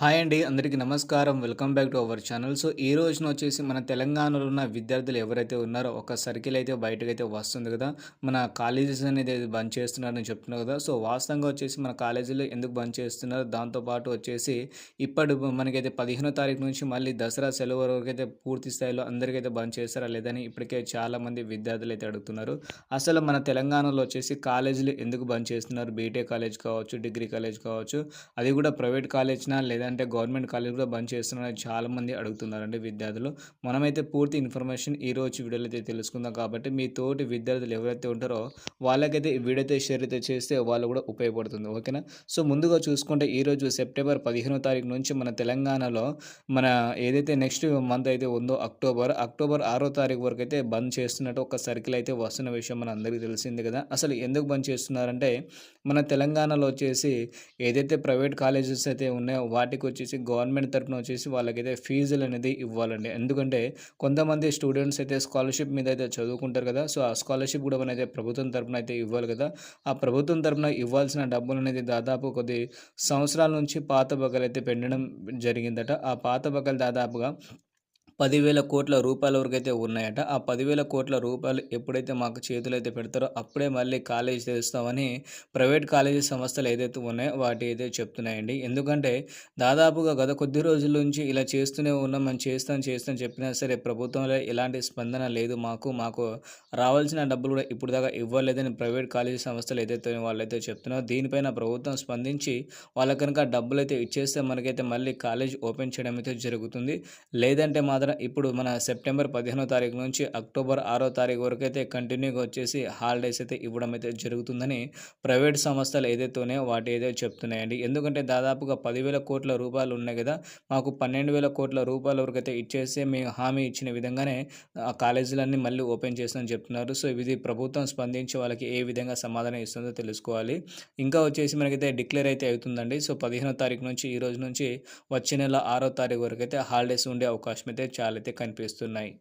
Hi అండి అందరికీ నమస్కారం. Welcome back to our channel. So ఈ రోజున వచ్చేసి మన తెలంగాణలో ఉన్న విద్యార్థులు ఎవరైతే ఉన్నారో ఒక సర్కిల్ అయితే బయటకు అయితే వస్తుంది కదా. మన కాలేజెస్ అనేది బంద్ చేస్తున్నారని చెప్తున్నారు కదా. సో వాస్తవంగా వచ్చేసి మన కాలేజీలో ఎందుకు బంద్ చేస్తున్నారు? దాంతోపాటు వచ్చేసి ఇప్పటి మనకైతే పదిహేనో తారీఖు నుంచి మళ్ళీ దసరా సెలవు వరకు అయితే పూర్తి స్థాయిలో అందరికైతే బంద్ చేస్తారా లేదని ఇప్పటికే చాలామంది విద్యార్థులు అయితే అడుగుతున్నారు. అసలు మన తెలంగాణలో వచ్చేసి కాలేజీలు ఎందుకు బంద్ చేస్తున్నారు? బీటెక్ కాలేజ్ కావచ్చు డిగ్రీ కాలేజ్ కావచ్చు అది కూడా ప్రైవేట్ కాలేజ్నా లేదా లేదంటే గవర్నమెంట్ కాలేజ్ కూడా బంద్ చేస్తున్నారని చాలామంది అడుగుతున్నారండి విద్యార్థులు. మనమైతే పూర్తి ఇన్ఫర్మేషన్ ఈ రోజు వీడియోలో అయితే తెలుసుకుందాం కాబట్టి మీ తోటి విద్యార్థులు ఎవరైతే ఉంటారో వాళ్ళకైతే ఈ వీడియో అయితే షేర్ అయితే చేస్తే వాళ్ళు కూడా ఉపయోగపడుతుంది. ఓకేనా? సో ముందుగా చూసుకుంటే ఈరోజు సెప్టెంబర్ పదిహేనో తారీఖు నుంచి మన తెలంగాణలో మన ఏదైతే నెక్స్ట్ మంత్ అయితే ఉందో అక్టోబర్ అక్టోబర్ ఆరో తారీఖు వరకు అయితే బంద్ చేస్తున్నట్టు ఒక సర్కిల్ అయితే వస్తున్న విషయం మన అందరికీ తెలిసింది కదా. అసలు ఎందుకు బంద్ చేస్తున్నారంటే మన తెలంగాణలో వచ్చేసి ఏదైతే ప్రైవేట్ కాలేజెస్ అయితే ఉన్నాయో వాటి వాటికి వచ్చేసి గవర్నమెంట్ తరఫున వచ్చేసి వాళ్ళకైతే ఫీజులు అనేది ఇవ్వాలండి. ఎందుకంటే కొంతమంది స్టూడెంట్స్ అయితే స్కాలర్షిప్ మీద అయితే చదువుకుంటారు కదా సో ఆ స్కాలర్షిప్ కూడా మనైతే ప్రభుత్వం తరఫున అయితే ఇవ్వాలి కదా. ఆ ప్రభుత్వం తరఫున ఇవ్వాల్సిన డబ్బులు అనేది దాదాపు కొద్ది సంవత్సరాల నుంచి పాత బకలు అయితే పెండడం జరిగిందట. ఆ పాత బగలు దాదాపుగా పదివేల కోట్ల రూపాయల వరకు అయితే ఉన్నాయట. ఆ పదివేల కోట్ల రూపాయలు ఎప్పుడైతే మాకు చేతులు అయితే పెడతారో అప్పుడే మళ్ళీ కాలేజ్ తెస్తామని ప్రైవేట్ కాలేజీ సంస్థలు ఏదైతే ఉన్నాయో వాటి అయితే చెప్తున్నాయండి. ఎందుకంటే దాదాపుగా గత కొద్ది రోజుల నుంచి ఇలా చేస్తూనే ఉన్నాం. మనం చేస్తాం చేస్తాం చెప్పినా సరే ప్రభుత్వంలో ఎలాంటి స్పందన లేదు. మాకు మాకు రావాల్సిన డబ్బులు కూడా ఇప్పుడు దాకా ఇవ్వలేదని ప్రైవేట్ కాలేజీ సంస్థలు ఏదైతే వాళ్ళైతే చెప్తున్నారో. దీనిపైన ప్రభుత్వం స్పందించి వాళ్ళ కనుక డబ్బులు అయితే ఇచ్చేస్తే మనకైతే మళ్ళీ కాలేజ్ ఓపెన్ చేయడం అయితే జరుగుతుంది. లేదంటే మాత్రం మాత్రం ఇప్పుడు మన సెప్టెంబర్ పదిహేనో తారీఖు నుంచి అక్టోబర్ ఆరో తారీఖు వరకు అయితే కంటిన్యూగా వచ్చేసి హాలిడేస్ అయితే ఇవ్వడం అయితే జరుగుతుందని ప్రైవేట్ సంస్థలు ఏదైతే ఉన్నాయో వాటి ఏదో చెప్తున్నాయండి. ఎందుకంటే దాదాపుగా పదివేల కోట్ల రూపాయలు ఉన్నాయి కదా. మాకు పన్నెండు వేల కోట్ల రూపాయల వరకు అయితే ఇచ్చేస్తే మేము హామీ ఇచ్చిన విధంగానే ఆ కాలేజీలన్నీ మళ్ళీ ఓపెన్ చేస్తామని చెప్తున్నారు. సో ఇది ప్రభుత్వం స్పందించి వాళ్ళకి ఏ విధంగా సమాధానం ఇస్తుందో తెలుసుకోవాలి. ఇంకా వచ్చేసి మనకైతే డిక్లేర్ అయితే అవుతుందండి. సో పదిహేనో తారీఖు నుంచి ఈ రోజు నుంచి వచ్చే నెల ఆరో తారీఖు వరకు అయితే హాలిడేస్ ఉండే అవకాశం అయితే చాలా అయితే కనిపిస్తున్నాయి.